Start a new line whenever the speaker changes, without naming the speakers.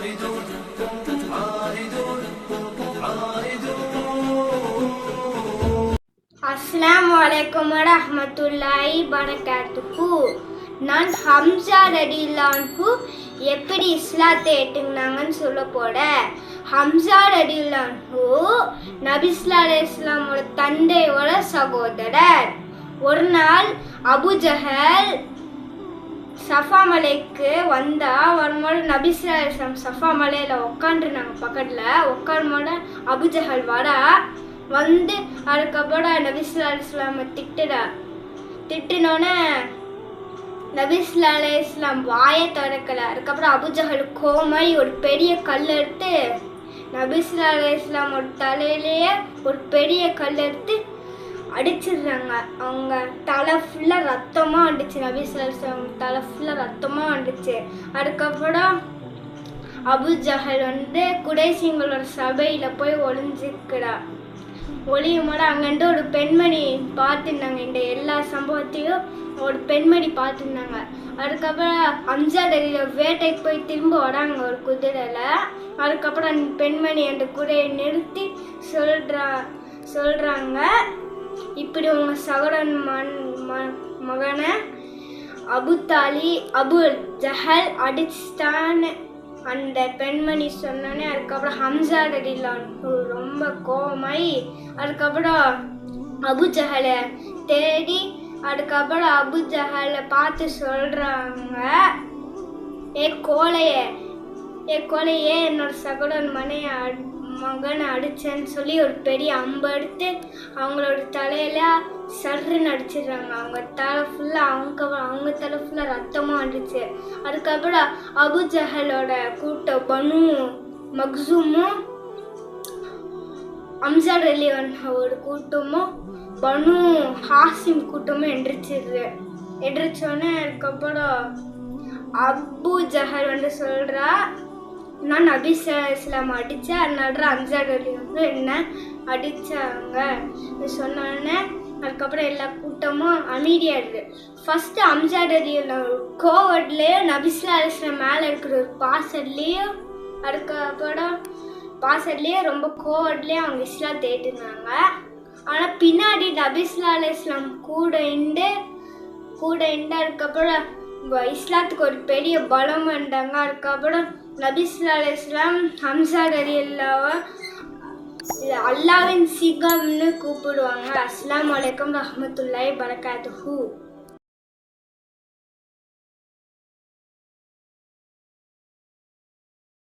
عائدون عائدون عائدون
அஸ்ஸலாமு அலைக்கும் வரஹ்மத்துல்லாஹி பரகாத்துஹு நான் ஹம்சா ரடிலான்ஹு எப்படி இஸ்லாத்தை ஏற்றுங்கினாங்கன்னு சொல்ல போட ஹம்சா ரடிலான்ஹு நபிஸ்லா இஸ்லாமோட தந்தையோட சகோதரர் ஒரு நாள் அபுஜஹல் சஃபா மலைக்கு வந்தா வரும்போது முறை இஸ்லாம் சஃபா மலையில உட்காந்துருந்தாங்க பக்கத்துல. உட்காரும்போது அபுஜஹல் வரா வந்து அதுக்கப்புறம் நபிஸ்லா இஸ்லாம திட்டுறா. திட்டினோடனே நபிஸ்லா இஸ்லாம் வாயை திறக்கல. அதுக்கப்புறம் அபுஜஹல் கோமாய் ஒரு பெரிய கல் எடுத்து நபிஸ்லா இஸ்லாமோட தலையிலேயே ஒரு பெரிய கல் எடுத்து அடிச்சிடுறாங்க. அவங்க தலை ஃபுல்லாக ரத்தமாக வந்துச்சு நபி இஸ்லாம் தலை ஃபுல்லாக ரத்தமாக வந்துச்சு அதுக்கப்புறம் அபு ஜஹல் வந்து குடைசிங்களோட சபையில் போய் ஒளிஞ்சிக்கிறா ஒளியும் போது அங்கேருந்து ஒரு பெண்மணி பார்த்துருந்தாங்க. இந்த எல்லா சம்பவத்தையும் ஒரு பெண்மணி பார்த்துருந்தாங்க. அதுக்கப்புறம் அம்சாடரியில் வேட்டைக்கு போய் திரும்ப வராங்க ஒரு குதிரையில். அதுக்கப்புறம் அந்த பெண்மணி அந்த குதிரையை நிறுத்தி சொல்கிறா சொல்கிறாங்க இப்படி உங்கள் சகோதரன் மன் ம- மகனை அபு தாலி அபு ஜஹல் அடிச்சிட்டான்னு அந்த பெண்மணி சொன்னோன்னே அதுக்கப்புறம் ஹம்சா ரடிலான் ரொம்ப கோபமாயி அதுக்கப்புறம் அபு ஜஹலை தேடி அதுக்கப்புறம் அபு ஜஹலை பார்த்து சொல்கிறாங்க ஏ கோலையே ஏ கோலையே என்னோட சகோதரன் மனையை மகனை அடிச்சேன்னு சொல்லி ஒரு பெரிய அம்பு எடுத்து அவங்களோட தலையில சர்ருன்னு அடிச்சிடுறாங்க. அவங்க தலை ஃபுல்லாக அவங்க அவங்க தலை ஃபுல்லாக ரத்தமாக அடிச்சு. அதுக்கப்புறம் அபு ஜஹலோட கூட்டம் பனு மக்சூமும் அம்சாட் அலி கூட்டமும் பனு ஹாசிம் கூட்டமும் எந்திரிச்சிடுது எந்திரிச்சோடனே அதுக்கப்புறம் அபு ஜஹல் வந்து சொல்கிறா நான் நபி அடித்தேன் அதனால அம்சாட் வந்து என்ன அடித்தாங்க சொன்னோடனே அதுக்கப்புறம் எல்லா கூட்டமும் அமைதியாக இருக்குது ஃபஸ்ட்டு அம்சாட் அலி கோவட்லேயே நபிஸ்லா அலிஸ்லாம் மேலே இருக்கிற ஒரு பாசட்லேயும் அதுக்கப்புறம் பாசட்லேயே ரொம்ப கோவட்லேயே அவங்க இஸ்லாம் தேட்டுனாங்க ஆனால் பின்னாடி நபிஸ்லா அலிஸ்லாம் கூட இண்டு கூட இண்டு அதுக்கப்புறம் இஸ்லாத்துக்கு ஒரு பெரிய பலம் வந்தாங்க அதுக்கப்புறம் நபிஸ்லா இஸ்லாம் ஹம்சா அலி அல்லாவை அல்லாவின் சிகம்னு கூப்பிடுவாங்க. அஸ்லாம் வலைக்கம் ரஹ்மத்துல்லாஹி பரகாத்துஹு